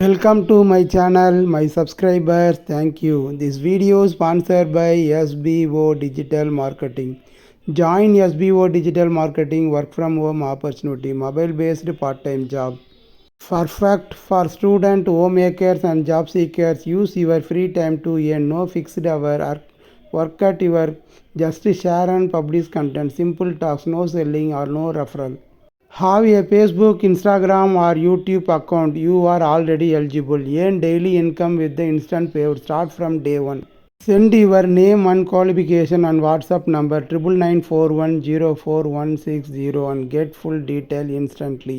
Welcome to my channel, my subscribers. Thank you. This video is sponsored by SBO Digital Marketing. Join SBO Digital Marketing work from home opportunity, mobile based part time job. Perfect for student, homemakers, and job seekers. Use your free time to earn no fixed hour or work at your just share and publish content. Simple talks, no selling or no referral. Have a Facebook Instagram or YouTube account you are already eligible earn daily income with the instant payer start from day one send your name and qualification and WhatsApp number triple nine four one zero four one six zero and get full detail instantly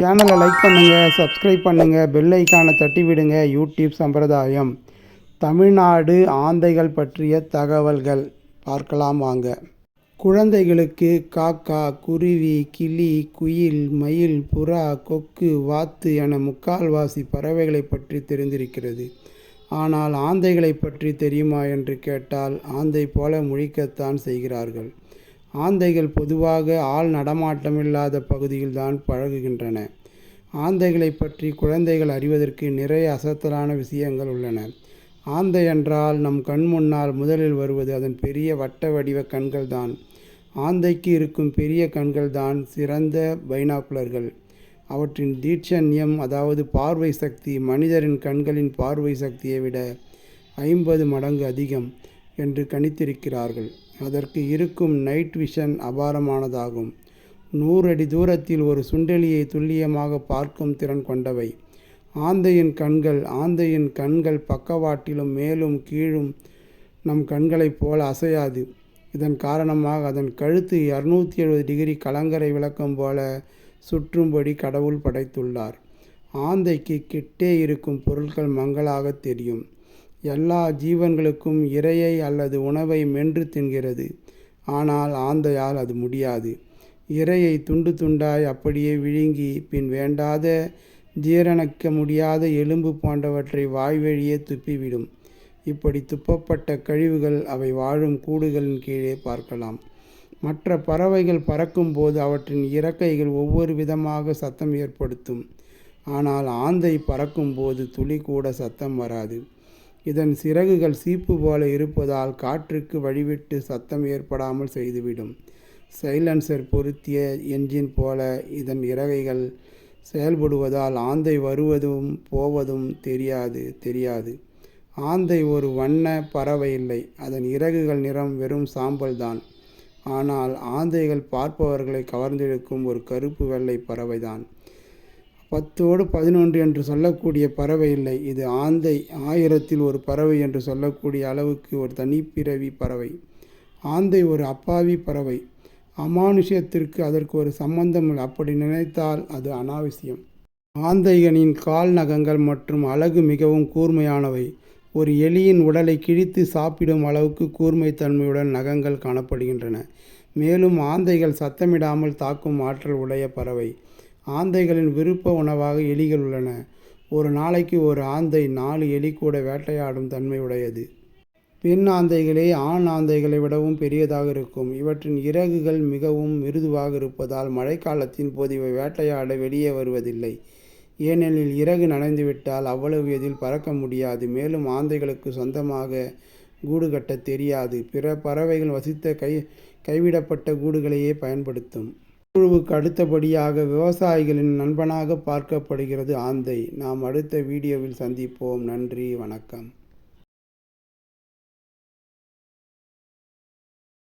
சேனலை like பண்ணுங்கள் subscribe பண்ணுங்கள் bell ஐக்கானை தட்டி விடுங்க. YouTube சம்பிரதாயம். தமிழ்நாடு ஆந்தைகள் பற்றிய தகவல்கள். பார்க்கலாம் வாங்க. குழந்தைகளுக்கு காக்கா குருவி கிளி குயில் மயில் புறா கொக்கு வாத்து என முக்கால்வாசி பறவைகளை பற்றி தெரிந்திருக்கிறது. ஆனால் ஆந்தைகளை பற்றி தெரியுமா என்று கேட்டால் ஆந்தை போல முழிக்கத்தான் செய்கிறார்கள். ஆந்தைகள் பொதுவாக ஆள் நடமாட்டமில்லாத பகுதியில்தான் பழகுகின்றன. ஆந்தைகளை பற்றி குழந்தைகள் அறிவதற்கு நிறைய அசத்தலான விஷயங்கள் உள்ளன. ஆந்தை என்றால் நம் கண் முன்னால் முதலில் வருவது அதன் பெரிய வட்ட வடிவ கண்கள்தான். ஆந்தைக்கு இருக்கும் பெரிய கண்கள்தான் சிறந்த பைனாக்குலர்கள் அவற்றின் தீட்சண்யம் அதாவது பார்வை சக்தி மனிதரின் கண்களின் பார்வை சக்தியை விட ஐம்பது மடங்கு அதிகம் என்று கணித்திருக்கிறார்கள். அதற்கு இருக்கும் நைட் விஷன் அபாரமானதாகும். நூறு அடி தூரத்தில் ஒரு சுண்டெலியை துல்லியமாக பார்க்கும் திறன் கொண்டவை. ஆந்தையின் கண்கள் ஆந்தையின் கண்கள் பக்கவாட்டிலும் மேலும் கீழும் நம் கண்களைப் போல அசையாது. இதன் காரணமாக அதன் கழுத்து இரநூத்தி எழுபது டிகிரி கலங்கரை விளக்கம் போல சுற்றும்படி கடவுள் படைத்துள்ளார். ஆந்தைக்கு கிட்டே இருக்கும் பொருட்கள் மங்களாக தெரியும். எல்லா ஜீவன்களுக்கும் இரையை அல்லது உணவை மென்று தின்கிறது. ஆனால் ஆந்தையால் அது முடியாது. இரையை துண்டு துண்டாய் அப்படியே விழுங்கி பின் வேண்டாத ஜீரணிக்க முடியாத எலும்பு போன்றவற்றை வாய்வழியே துப்பிவிடும். இப்படி துப்பப்பட்ட கழிவுகள் அவை வாழும் கூடுகளின் கீழே பார்க்கலாம். மற்ற பறவைகள் பறக்கும்போது அவற்றின் இறக்கைகள் ஒவ்வொரு விதமாக சத்தம் ஏற்படுத்தும். ஆனால் ஆந்தை பறக்கும்போது துளி கூட சத்தம் வராது. இதன் சிறகுகள் சீப்பு போல இருப்பதால் காற்றுக்கு வழிவிட்டு சத்தம் ஏற்படாமல் செய்துவிடும். சைலன்சர் பொருத்திய என்ஜின் போல இதன் இறகைகள் செயல்படுவதால் ஆந்தை வருவதும் போவதும் தெரியாது தெரியாது. ஆந்தை ஒரு வண்ண பறவை இல்லை. அதன் இறகுகள் நிறம் வெறும் சாம்பல் தான். ஆனால் ஆந்தைகள் பார்ப்பவர்களை கவர்ந்தெடுக்கும் ஒரு கருப்பு வெள்ளை பறவைதான். பத்தோடு பதினொன்று என்று சொல்லக்கூடிய பறவை இல்லை. இது ஆந்தை ஆயிரத்தில் ஒரு பறவை என்று சொல்லக்கூடிய அளவுக்கு ஒரு தனிப்பிறவி பறவை. ஆந்தை ஒரு அப்பாவி பறவை. அமானுஷ்யத்திற்கு அதற்கு ஒரு சம்பந்தம் இல்லை. அப்படி நினைத்தால் அது அனாவசியம். ஆந்தைகளின் கால் நகங்கள் மற்றும் அழகு மிகவும் கூர்மையானவை. ஒரு எலியின் உடலை கிழித்து சாப்பிடும் அளவுக்கு கூர்மைத்தன்மையுடன் நகங்கள் காணப்படுகின்றன. மேலும் ஆந்தைகள் சத்தமிடாமல் தாக்கும் ஆற்றல் உடைய பறவை. ஆந்தைகளின் விருப்ப உணவாக எலிகள் உள்ளன. ஒரு நாளைக்கு ஒரு ஆந்தை நாலு எலி கூட வேட்டையாடும் தன்மையுடையது பெண் ஆந்தைகளே ஆண் ஆந்தைகளை விடவும் பெரியதாக இருக்கும். இவற்றின் இறகுகள் மிகவும் மிருதுவாக இருப்பதால் மழைக்காலத்தின் போது இவை வேட்டையாட வெளியே வருவதில்லை. ஏனெனில் இறகு நனைந்துவிட்டால் அவ்வளவு எதில் பறக்க முடியாது. மேலும் ஆந்தைகளுக்கு சொந்தமாக கூடு கட்ட தெரியாது. பிற பறவைகள் வசித்த கை கைவிடப்பட்ட கூடுகளையே பயன்படுத்தும். குழுவுக்கு அடுத்தபடியாக விவசாயிகளின் நண்பனாக பார்க்கப்படுகிறது ஆந்தை. நாம் அடுத்த வீடியோவில் சந்திப்போம். நன்றி. வணக்கம்.